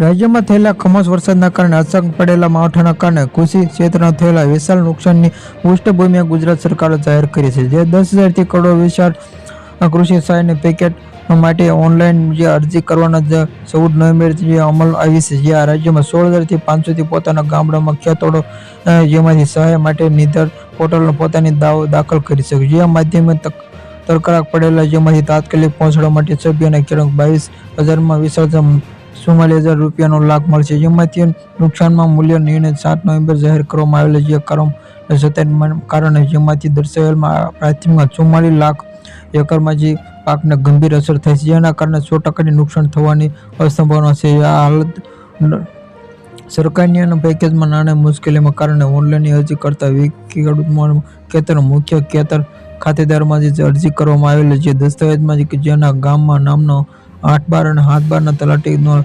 રાજ્યમાં થયેલા કમોસ વરસાદના કારણે અસંગ પડેલા માવઠાના કારણે કૃષિ ક્ષેત્રમાં થયેલા વિશાળ નુકસાનની પૃષ્ઠભૂમિ ગુજરાત સરકારે જાહેર કરી છે. જે દસ હજારથી કરોડ વિશાળ કૃષિ સહાયની પેકેટ માટે ઓનલાઈન જે અરજી કરવાના જે ચૌદ નવેમ્બરથી જે અમલ આવી છે, જે આ રાજ્યમાં સોળ હજારથી પાંચસોથી પોતાના ગામડામાં ખેતોડો જેમાંથી સહાય માટે નિધર પોર્ટલનો પોતાની દાવો દાખલ કરી શકે જે માધ્યમે તક તરકરાક પડેલા જેમાંથી તાત્કાલિક પહોંચાડવા માટે સભ્યોને ખેડૂત બાવીસ હજારમાં વિસર્જન ચુમ્માલીસ હજાર રૂપિયાનો લાભ મળશે. જેમાંથી નુકસાનમાં મૂલ્ય નિર્ણય સાત નવેમ્બર જાહેર કરવામાં આવેલો જે કરમ કારણે જેમાંથી દર્શાવેલમાં પ્રાથમિકમાં ચુમ્માલીસ લાખ એકરમાં જે પાકને ગંભીર અસર થઈ છે. જેના કારણે સો ટકાની નુકસાન થવાની અસંભાવના છે. આ હાલત સરકારની પેકેજમાં નાણાં મુશ્કેલીમાં કારણે ઓનલાઈનની અરજી કરતા ખેડૂત ખેતર મુખ્ય ખેતર ખાતેદારમાં જે અરજી કરવામાં આવેલી છે. દસ્તાવેજમાં જેના ગામમાં નામનો આઠ બાર અને હાથ બારના તલાટીનો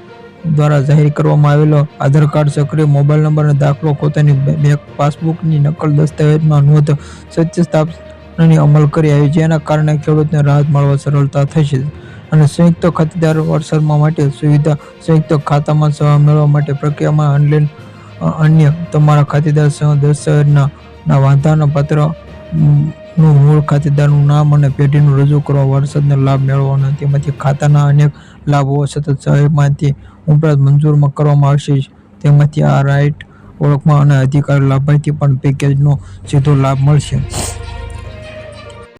દ્વારા જાહેર કરવામાં આવેલો આધાર કાર્ડ સક્રિય મોબાઈલ નંબર અને દાખલો પોતાની બેંક પાસબુકની નકલ દસ્તાવેજમાં નોંધ સત્ય સ્થાપનાની અમલ કરી આવી જેના કારણે ખેડૂતને રાહત મળવા સરળતા થશે અને સંયુક્ત ખાતેદાર વરસાદમાં માટે સુવિધા સંયુક્ત ખાતામાં સહાય મેળવવા માટે પ્રક્રિયામાં ઓનલાઈન અન્ય તમારા ખાતેદાર દસ્તાવેજના વાંધાના પત્ર નું મૂળ ખાતેદારનું નામ અને પેઢીનું રજૂ કરવા વરસાદનો લાભ મેળવવાનો તેમાંથી ખાતાના અનેક લાભો સતત સહાયમાંથી ઉપરાંત મંજૂરમાં કરવામાં આવશે તેમાંથી આ રાઇટ ઓળખમાં અને અધિકાર લાભાર્થી પણ પેકેજનો સીધો લાભ મળશે.